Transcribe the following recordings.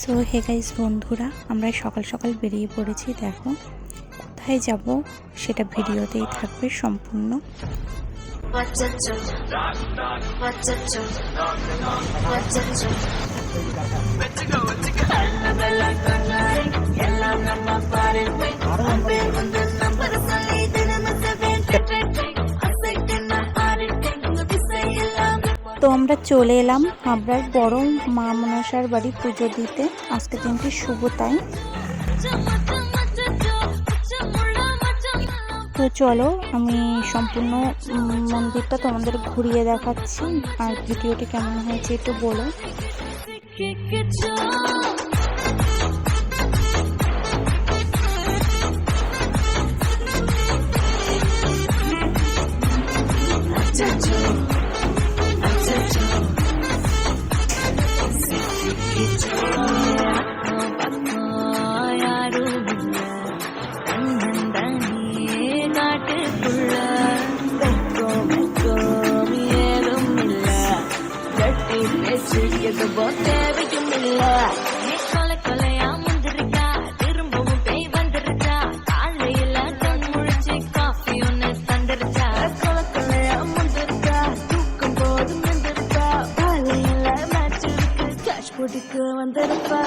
So hey guys বন্ধুরা, আমরা সকাল সকাল বেরিয়ে পড়েছি, দেখো। কোথায় যাব সেটা ভিডিওতেই থাকবে সম্পূর্ণ। তো আমরা চলে এলাম হাবড়ার বড় মা মনসার বাড়ি পুজো দিতে আজকে দিনটি শুভ তাই তো চলো আমি সম্পূর্ণ মন্দিরটা তোমাদের ঘুরিয়ে দেখাচ্ছি আর ভিডিওটি কেমন হয়েছে একটু বলো பேச்சு தேவையும் இல்ல. கொலை கொலையா முந்திருக்கா? திரும்பவும் பேய் வந்திருக்கா? காலையில கண் முழிச்சு காஃபி ஒன்னு தந்திருக்கா? கொலை கொலையா முந்திருக்கா? காலையில மேட்ச் இருக்கு. கேஷ் போட்டுக்கு வந்திருப்பா.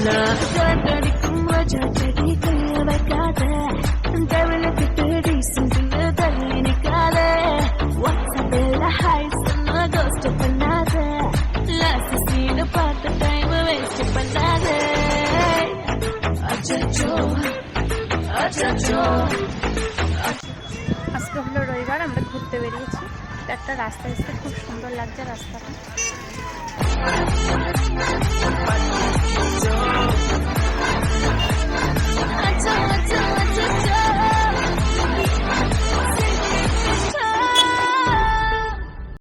மதில அடிக்கும் மஜா செடி கைய வைக்காத டெவலுக்கு தேடி சிந்து தள்ளி நிற்காத வாட்ஸ்அப்பில் ஹாய் சொன்ன கோஸ்ட் பண்ணாத லாஸ்ட் சீனை பார்த்த டைம் வேஸ்ட் பண்ணாத அச்சச்சோ அச்சச்சோ আজকে হলো রবিবার আমরা ঘুরতে বেরিয়েছি তো একটা রাস্তা এসে খুব সুন্দর লাগছে রাস্তাটা